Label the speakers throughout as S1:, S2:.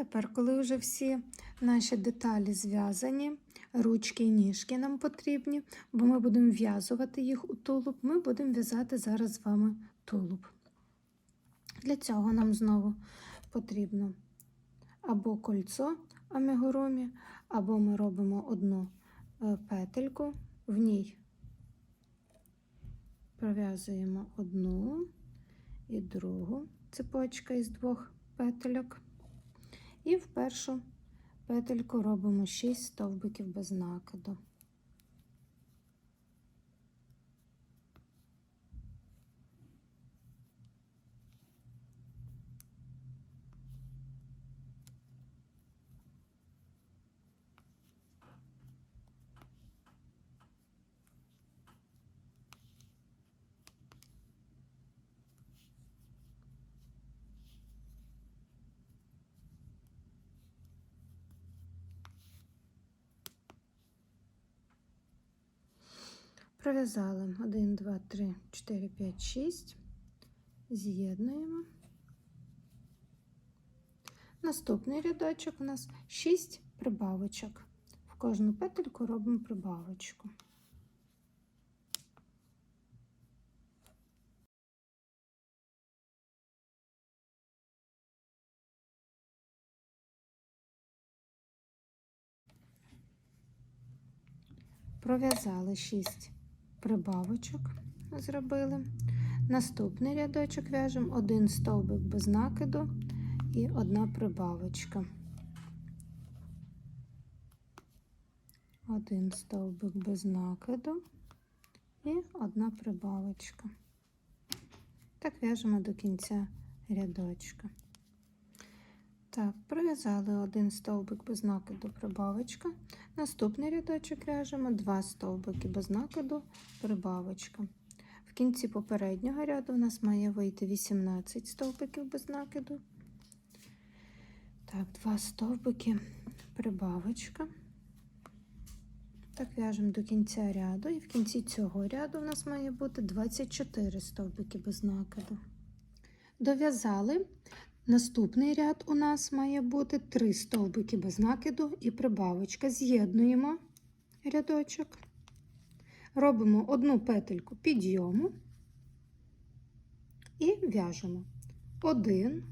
S1: Тепер, коли вже всі наші деталі зв'язані, ручки і ніжки нам потрібні, бо ми будемо в'язувати їх у тулуб, ми будемо в'язати зараз з вами тулуб. Для цього нам знову потрібно або кольцо амігурумі, або ми робимо одну е, петельку, в ній пров'язуємо одну і другу цепочка із двох петельок. І в першу петельку робимо 6 стовбиків без накиду. Пров'язали 1, 2, 3, 4, 5, 6, з'єднуємо. Наступний рядочок у нас 6 прибавочок. В кожну петельку робимо прибавочку. Пров'язали 6 прибавочок, зробили. Наступний рядочок в'яжемо один стовбик без накиду і одна прибавочка. Один стовбик без накиду і одна прибавочка. Так в'яжемо до кінця рядочка. Так, пров'язали один стовбик без накиду прибавочка. Наступний рядочок в'яжемо два стовбики без накиду прибавочка. В кінці попереднього ряду у нас має вийти 18 стовбиків без накиду. Так, два стовбики прибавочка. Так, в'яжемо до кінця ряду, і в кінці цього ряду у нас має бути 24 стовбики без накиду. Дов'язали. Наступний ряд у нас має бути 3 стовбики без накиду і прибавочка. З'єднуємо рядочок, робимо одну петельку підйому і в'яжемо 1,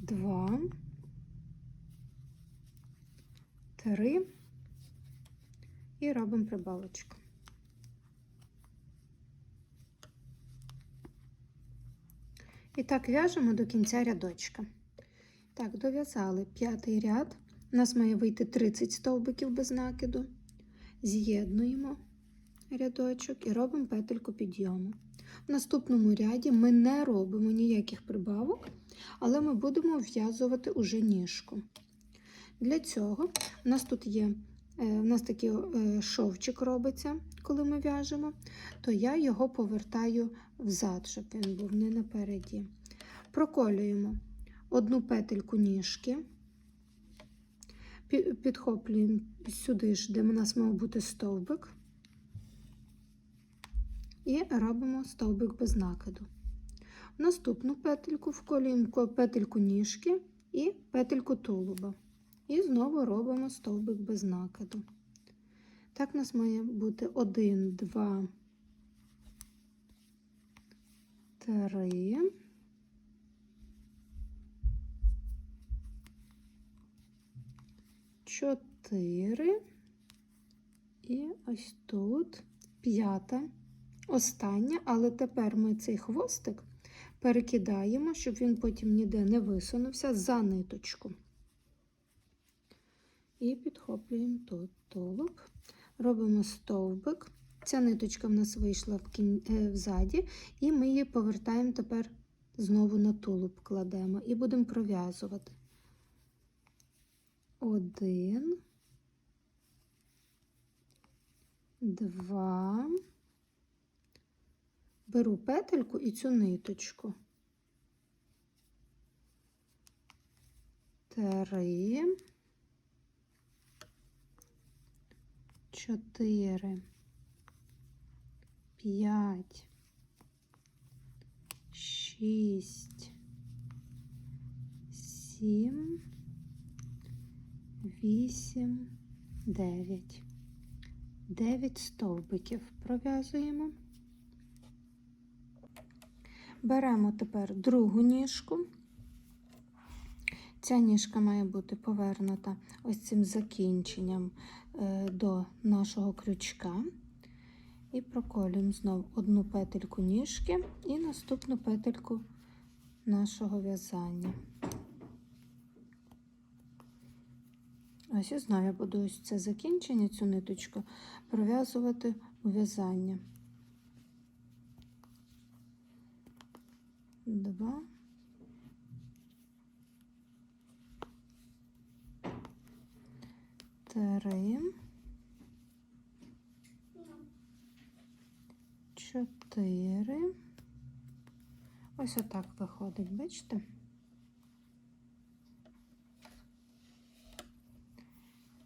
S1: 2, 3 і робимо прибавочку. І так в'яжемо до кінця рядочка. Так, дов'язали п'ятий ряд. У нас має вийти 30 стовбиків без накиду. З'єднуємо рядочок і робимо петельку підйому. В наступному ряді ми не робимо ніяких прибавок, але ми будемо в'язувати уже ніжку. Для цього у нас тут є у нас такий е, шовчик робиться, коли ми в'яжемо, то я його повертаю взад, щоб він був не напереді. Проколюємо одну петельку ніжки, підхоплюємо сюди ж, де у нас мав бути стовбик, і робимо стовбик без накиду. Наступну петельку вколюємо петельку ніжки і петельку тулуба. І знову робимо стовбик без накиду. Так у нас має бути 1, 2, 3, 4 і ось тут п'ята, остання, але тепер ми цей хвостик перекидаємо, щоб він потім ніде не висунувся за ниточку. І підхоплюємо тут тулуб, робимо стовбик. Ця ниточка в нас вийшла в кін... Е, взаді, і ми її повертаємо тепер знову на тулуб кладемо і будемо пров'язувати. Один, два, беру петельку і цю ниточку. Три. Чотири, п'ять, шість, сім, вісім, дев'ять. Дев'ять стовбиків пров'язуємо. Беремо тепер другу ніжку. Ця ніжка має бути повернута ось цим закінченням до нашого крючка. І проколюємо знову одну петельку ніжки і наступну петельку нашого в'язання. Ось і знову я буду ось це закінчення, цю ниточку пров'язувати у в'язання. Два. Три. Чотири. Ось отак виходить, бачите?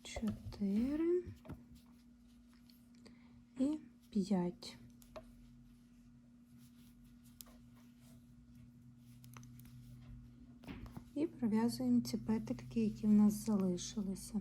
S1: Чотири і п'ять. І пров'язуємо ці петельки, які в нас залишилися.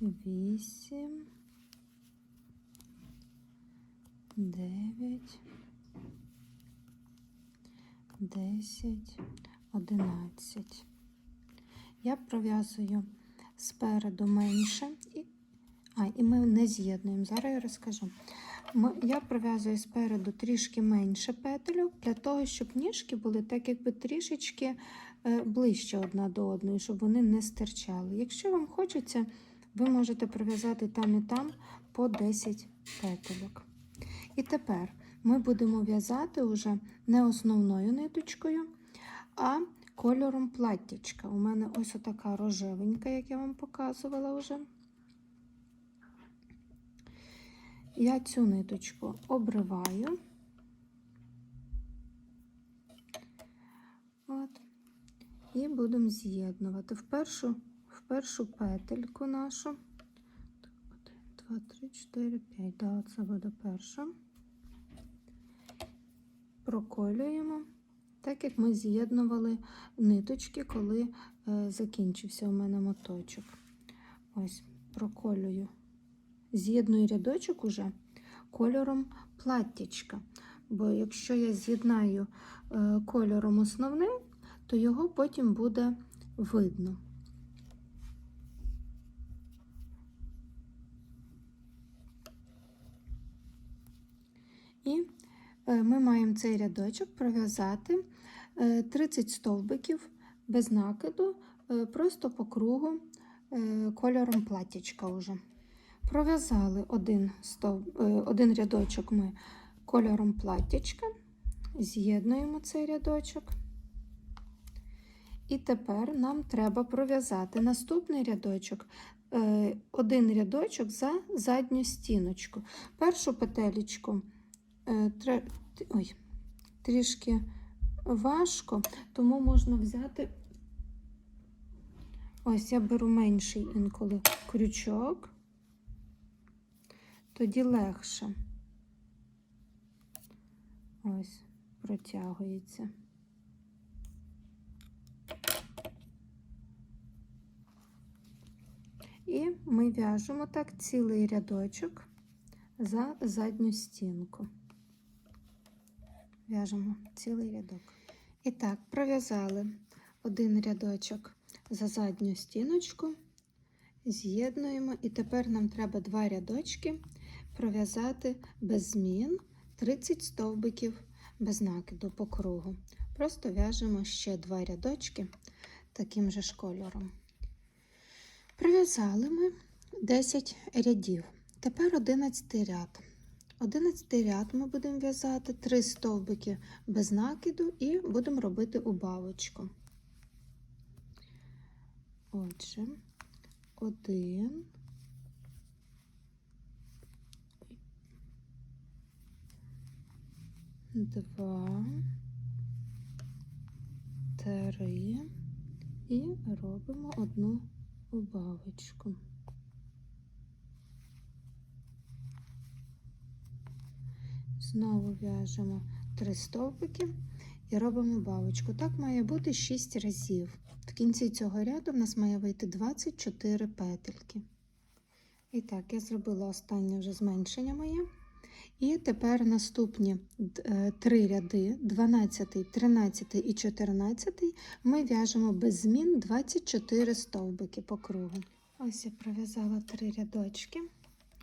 S1: вісім, дев'ять, десять, одинадцять. Я пров'язую спереду менше, а, і ми не з'єднуємо. Зараз я розкажу. Я пров'язую спереду трішки менше петельок, для того, щоб ніжки були так, якби трішечки е, ближче одна до одної, щоб вони не стирчали. Якщо вам хочеться, ви можете пров'язати там і там по 10 петельок. І тепер ми будемо в'язати вже не основною ниточкою, а кольором платтячка. У мене ось така рожевенька, як я вам показувала вже. Я цю ниточку обриваю. От. І будемо з'єднувати в першу, першу петельку нашу. Так, 1, 2, 3, 4, 5. Да, це буде перша. Проколюємо, так як ми з'єднували ниточки, коли е, закінчився у мене моточок. Ось, проколюю. З'єдную рядочок уже кольором платтячка. Бо якщо я з'єднаю е, кольором основним, то його потім буде видно. І е, ми маємо цей рядочок пров'язати е, 30 стовбиків без накиду, е, просто по кругу е, кольором платтячка уже. Пров'язали один, стов... е, один рядочок ми кольором платтячка, з'єднуємо цей рядочок. І тепер нам треба пров'язати наступний рядочок, е, один рядочок за задню стіночку. Першу петелечку е. Ой, трішки важко, тому можна взяти. Ось я беру менший інколи крючок, тоді легше. Ось, протягується. І ми в'яжемо так цілий рядочок за задню стінку. В'яжемо цілий рядок. І так, пров'язали один рядочок за задню стіночку, з'єднуємо, і тепер нам треба два рядочки пров'язати без змін 30 стовбиків без накиду по кругу. Просто в'яжемо ще два рядочки таким же ж кольором. Пров'язали ми 10 рядів. Тепер 11 ряд. 11 ряд ми будемо в'язати 3 стовбики без накиду і будемо робити убавочку. Отже, один. Два, три і робимо одну убавочку. Знову в'яжемо три стовпики і робимо бавочку. Так має бути 6 разів. В кінці цього ряду в нас має вийти 24 петельки. І так, я зробила останнє вже зменшення моє. І тепер наступні е, три ряди, 12, 13 і 14, ми в'яжемо без змін 24 стовбики по кругу. Ось я пров'язала три рядочки.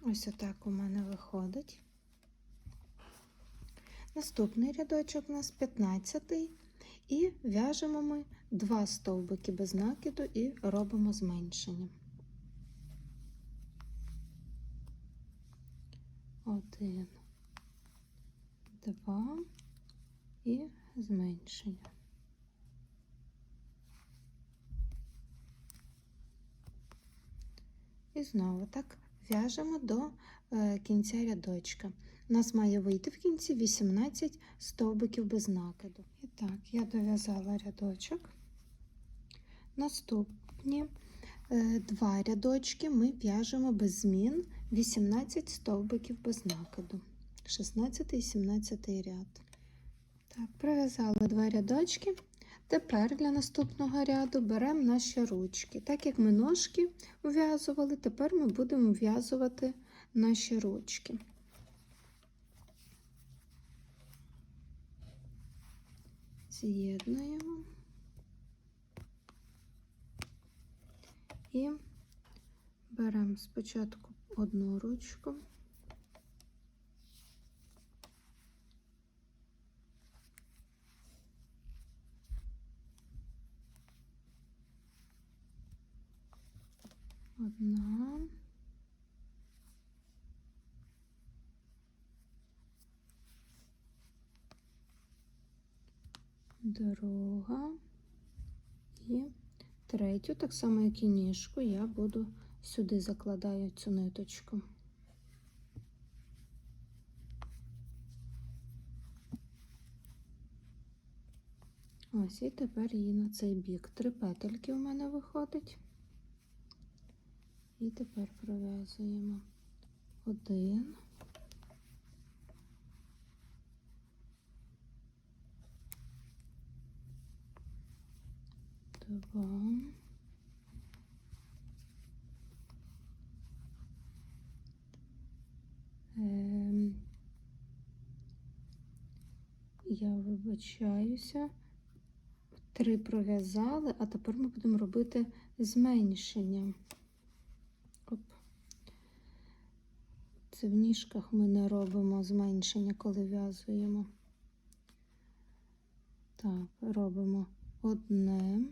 S1: Ось отак у мене виходить. Наступний рядочок у нас 15 і в'яжемо ми два стовбики без накиду і робимо зменшення. Один, два і зменшення. І знову так в'яжемо до е, кінця рядочка. У нас має вийти в кінці 18 стовбиків без накиду. І так, я дов'язала рядочок. Наступні е, два рядочки ми в'яжемо без змін 18 стовбиків без накиду. 16 і 17 ряд. Так, пров'язали два рядочки. Тепер для наступного ряду беремо наші ручки. Так як ми ножки ув'язували, тепер ми будемо в'язувати наші ручки. З'єднуємо і беремо спочатку одну ручку. Одна. Друга і третю, так само, як і ніжку, я буду сюди закладаю цю ниточку. Ось і тепер її на цей бік. Три петельки у мене виходить. І тепер пров'язуємо один. Два. Ем, я вибачаюся. Три пров'язали, а тепер ми будемо робити зменшення. Оп. Це в ніжках ми не робимо зменшення, коли в'язуємо. Так, робимо одне.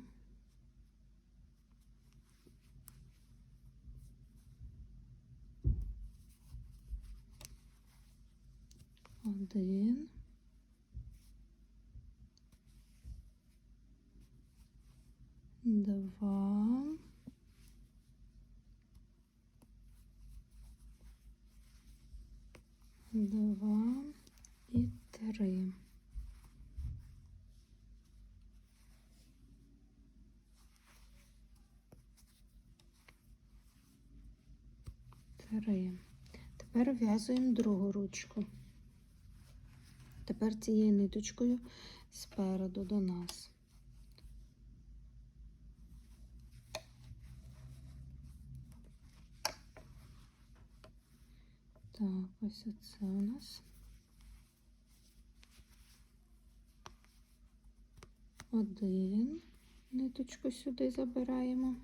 S1: Один. Два. Два і три. Три. Тепер в'язуємо другу ручку. Тепер цією ниточкою спереду до нас. Так, ось оце у нас. Один ниточку сюди забираємо.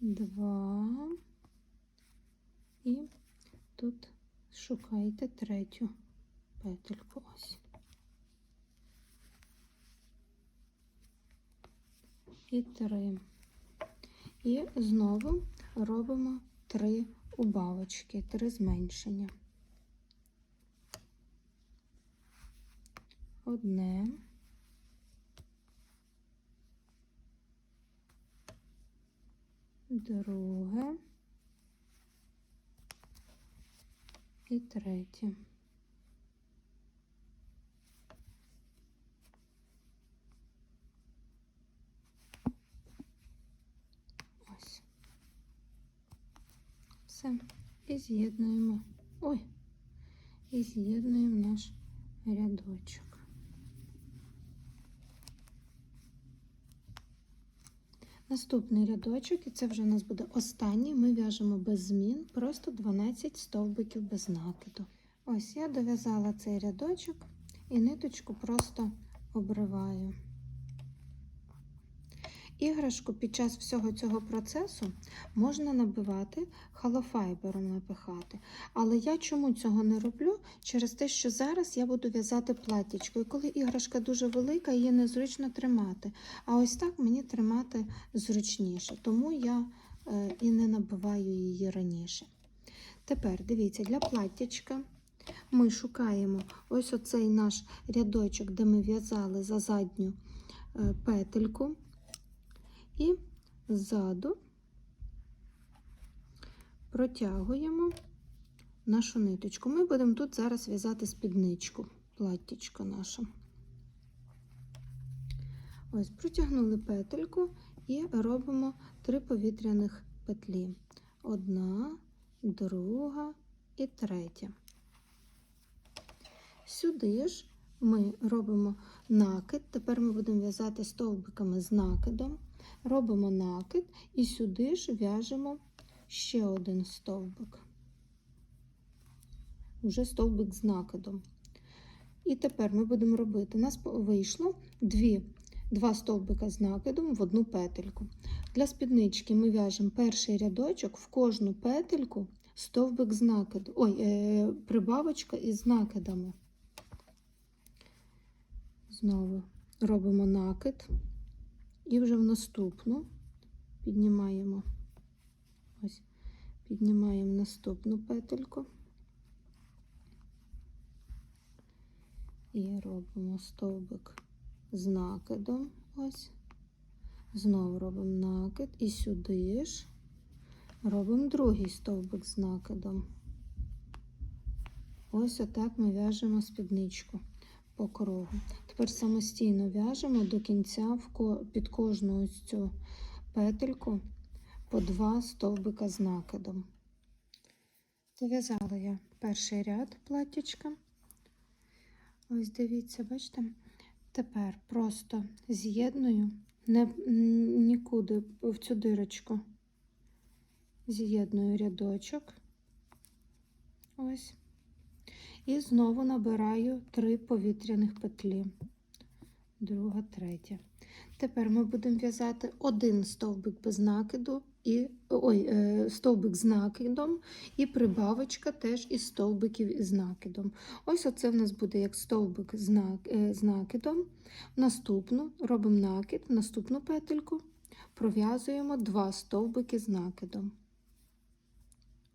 S1: Два і тут шукаєте третю петельку. ось. І три. І знову робимо три убавочки, три зменшення. Одне. Друге. і третє. Ось. Все. І з'єднуємо. Ой, і з'єднуємо наш рядочок. Наступний рядочок, і це вже у нас буде останній. Ми в'яжемо без змін, просто 12 стовбиків без накиду. Ось я дов'язала цей рядочок і ниточку просто обриваю. Іграшку під час всього цього процесу можна набивати халофайбером напихати. Але я чому цього не роблю? Через те, що зараз я буду в'язати платтячко. І коли іграшка дуже велика, її незручно тримати. А ось так мені тримати зручніше, тому я е, і не набиваю її раніше. Тепер дивіться, для платтячка ми шукаємо ось оцей наш рядочок, де ми в'язали за задню е, петельку. І ззаду протягуємо нашу ниточку. Ми будемо тут зараз в'язати спідничку, платтячко наше. Ось, протягнули петельку і робимо три повітряних петлі. Одна, друга і третя. Сюди ж ми робимо накид. Тепер ми будемо в'язати стовбиками з накидом. Робимо накид і сюди ж в'яжемо ще один стовбик. Уже стовбик з накидом. І тепер ми будемо робити. У нас вийшло дві, два стовбика з накидом в одну петельку. Для спіднички ми в'яжемо перший рядочок в кожну петельку стовбик з накиду. Ой, е, прибавочка із накидами. Знову робимо накид. І вже в наступну піднімаємо ось, піднімаємо наступну петельку і робимо стовбик з накидом. Ось. Знову робимо накид і сюди ж робимо другий стовбик з накидом. Ось отак ми в'яжемо спідничку по кругу. Тепер самостійно в'яжемо до кінця під кожну ось цю петельку по два стовбика з накидом. Дов'язала я перший ряд платтячка. Ось дивіться, бачите? Тепер просто з'єдную не, нікуди в цю дирочку. З'єдную рядочок. Ось. І знову набираю три повітряних петлі. Друга, третя. Тепер ми будемо в'язати один стовбик без накиду, і, ой, е, стовбик з накидом, і прибавочка теж із стовбиків із накидом. Ось оце в нас буде як стовбик з, е, накидом. Наступну робимо накид, наступну петельку, пров'язуємо два стовбики з накидом.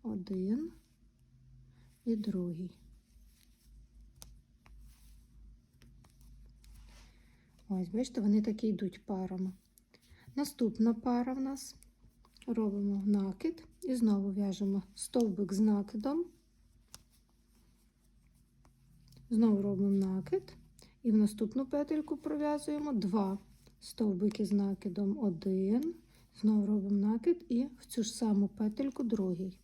S1: Один і другий. Ось, бачите, вони такі йдуть парами. Наступна пара в нас робимо накид і знову в'яжемо стовбик з накидом. Знову робимо накид, і в наступну петельку пров'язуємо два стовбики з накидом один. Знову робимо накид і в цю ж саму петельку другий.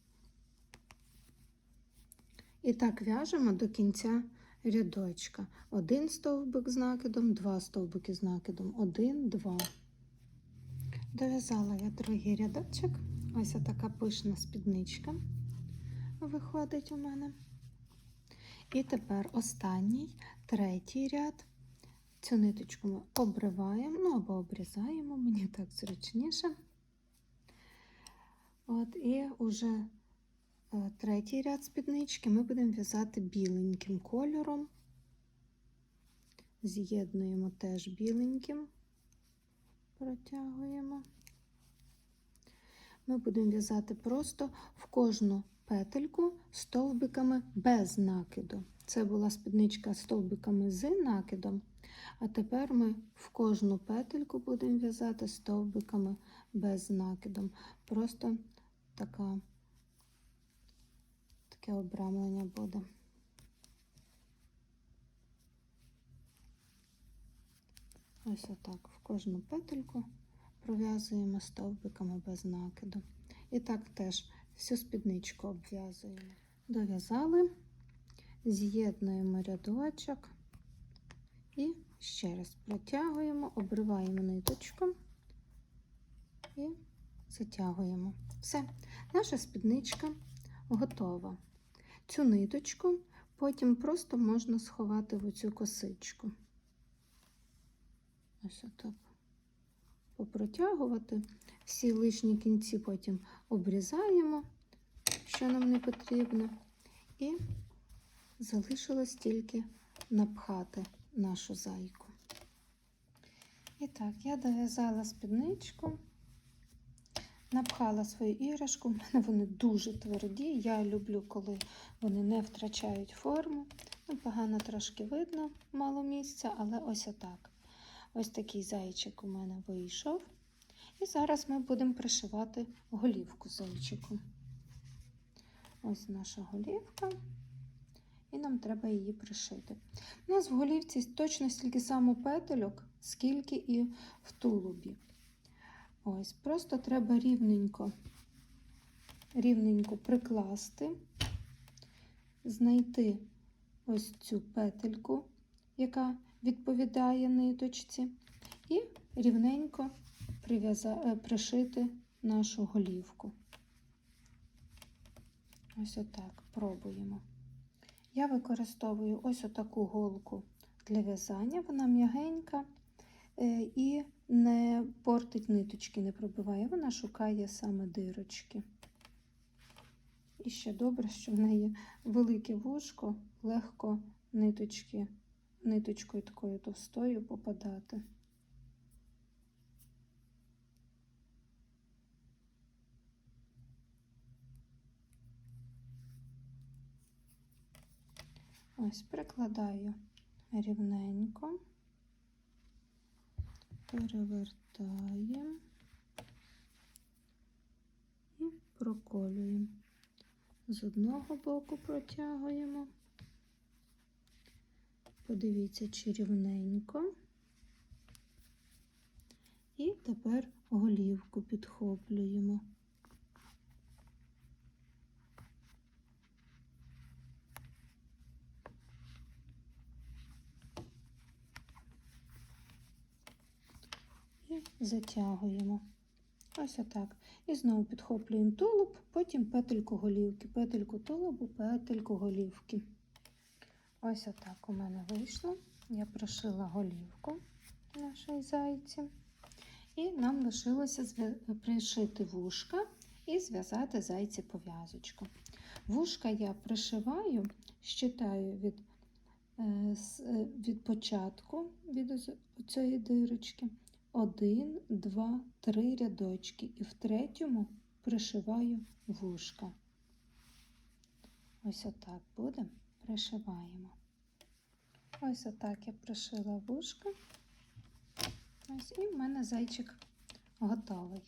S1: І так в'яжемо до кінця рядочка. Один стовбик з накидом, два стовбики з накидом, один, два. Дов'язала я другий рядочок. Ось така пишна спідничка виходить у мене. І тепер останній, третій ряд. Цю ниточку ми обриваємо, ну або обрізаємо, мені так зручніше. От, І вже третій ряд спіднички ми будемо в'язати біленьким кольором, з'єднуємо теж біленьким, протягуємо. Ми будемо в'язати просто в кожну петельку стовбиками без накиду. Це була спідничка стовбиками з накидом, а тепер ми в кожну петельку будемо в'язати стовбиками без накидом. Просто така, таке обрамлення буде. Ось отак в кожну петельку пров'язуємо стовбиками без накиду. І так теж всю спідничку обв'язуємо. Дов'язали, з'єднуємо рядочок і ще раз протягуємо, обриваємо ниточку і затягуємо. Все, наша спідничка готова. Цю ниточку потім просто можна сховати в оцю косичку. Ось отак. Попротягувати. Всі лишні кінці потім обрізаємо, що нам не потрібно. І залишилось тільки напхати нашу зайку. І так, я дов'язала спідничку, напхала свою іграшку. У мене вони дуже тверді. Я люблю, коли вони не втрачають форму. Ну, Погано трошки видно, мало місця, але ось отак. Ось такий зайчик у мене вийшов. І зараз ми будемо пришивати голівку зайчику. Ось наша голівка, і нам треба її пришити. У нас в голівці точно стільки само петельок, скільки і в тулубі. Ось, просто треба рівненько, рівненько прикласти, знайти ось цю петельку, яка відповідає ниточці, і рівненько пришити нашу голівку. Ось отак пробуємо. Я використовую ось отаку голку для в'язання, вона м'ягенька е, і не портить ниточки, не пробиває, вона шукає саме дирочки. І ще добре, що в неї велике вушко, легко ниточки, ниточкою такою товстою попадати. Ось прикладаю рівненько, перевертаємо і проколюємо. З одного боку протягуємо. Подивіться, чи рівненько. І тепер голівку підхоплюємо. І затягуємо. Ось отак. І знову підхоплюємо тулуб, потім петельку голівки, петельку тулубу, петельку голівки. Ось отак у мене вийшло. Я прошила голівку нашої зайці. І нам лишилося пришити вушка і зв'язати зайці пов'язочку. Вушка я пришиваю, щитаю від, е, е, від початку від цієї дирочки. Один, два, три рядочки. І в третьому пришиваю вушка. Ось отак буде. Пришиваємо. Ось отак я пришила вушка. Ось і в мене зайчик готовий.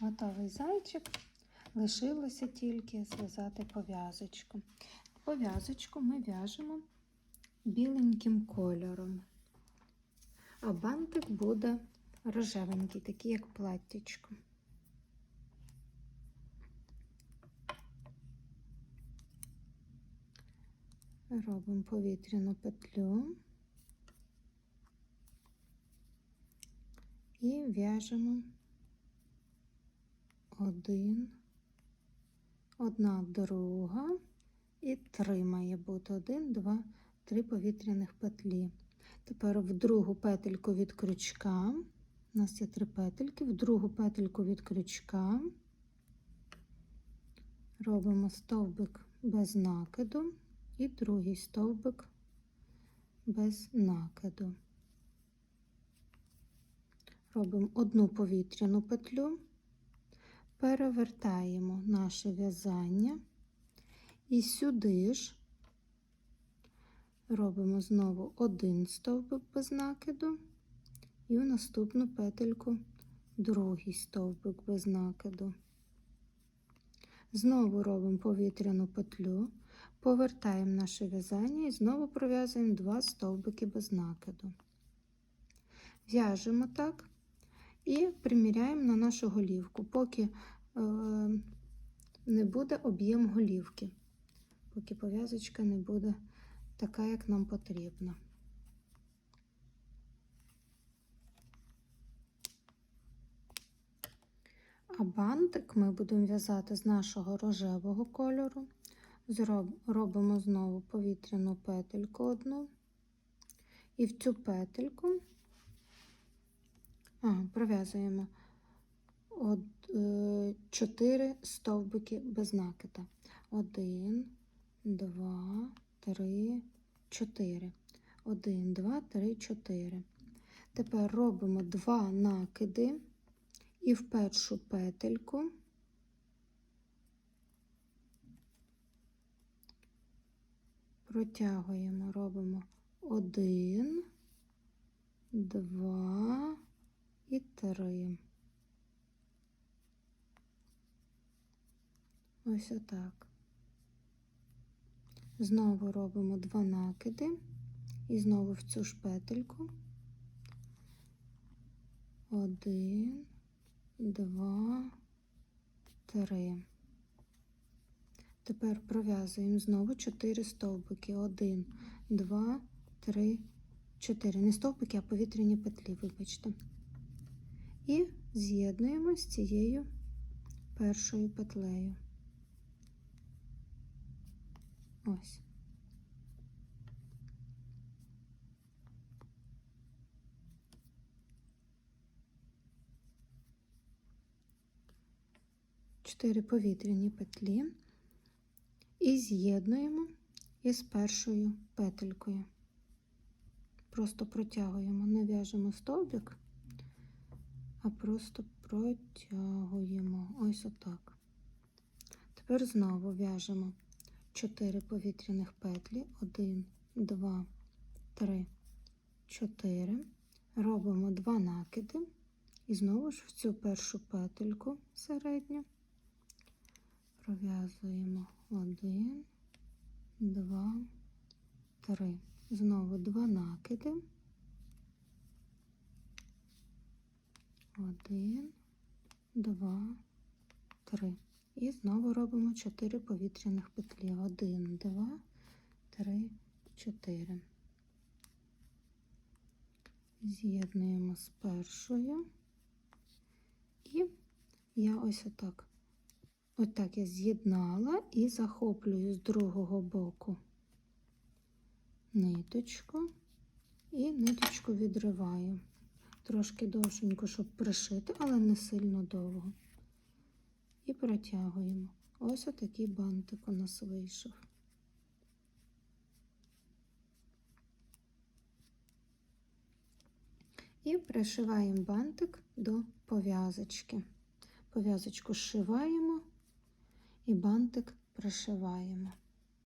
S1: Готовий зайчик. Лишилося тільки зв'язати пов'язочку. Пов'язочку ми в'яжемо біленьким кольором. А бантик буде рожевенький, такий, як платтячко. Робимо повітряну петлю і в'яжемо один, одна друга і три має бути один, два, три повітряних петлі. Тепер в другу петельку від крючка. У нас є три петельки, в другу петельку від крючка робимо стовбик без накиду і другий стовбик без накиду. Робимо одну повітряну петлю, перевертаємо наше в'язання і сюди ж робимо знову один стовбик без накиду і в наступну петельку другий стовбик без накиду. Знову робимо повітряну петлю, повертаємо наше в'язання і знову пров'язуємо два стовбики без накиду. В'яжемо так і приміряємо на нашу голівку, поки е, не буде об'єм голівки, поки пов'язочка не буде така, як нам потрібно. А бантик ми будемо в'язати з нашого рожевого кольору. Робимо знову повітряну петельку одну. І в цю петельку ага, пров'язуємо от, е, 4 стовбики без накида. 1, 2, 3, 4. 1, 2, 3, 4. Тепер робимо 2 накиди і в першу петельку протягуємо, робимо один, два і три. Ось отак. Знову робимо два накиди і знову в цю ж петельку. Один, два, три. Тепер пров'язуємо знову 4 стовбики. 1, 2, 3, 4. Не стовбики, а повітряні петлі, вибачте. І з'єднуємо з цією першою петлею. Ось. Чотири повітряні петлі і з'єднуємо із першою петелькою. Просто протягуємо, не в'яжемо стовбик, а просто протягуємо. Ось отак. Тепер знову в'яжемо 4 повітряних петлі. 1, 2, 3, 4. Робимо 2 накиди. І знову ж в цю першу петельку середню пров'язуємо 1, 2, 3. Знову 2 накиди. 1, 2, 3. І знову робимо 4 повітряних петлі. 1, 2, 3, 4. З'єднуємо з першою. І я ось отак. Отак я з'єднала і захоплюю з другого боку ниточку і ниточку відриваю. Трошки довшенько, щоб пришити, але не сильно довго. І протягуємо. Ось отакий бантик у нас вийшов. І пришиваємо бантик до пов'язочки. Пов'язочку зшиваємо і бантик пришиваємо.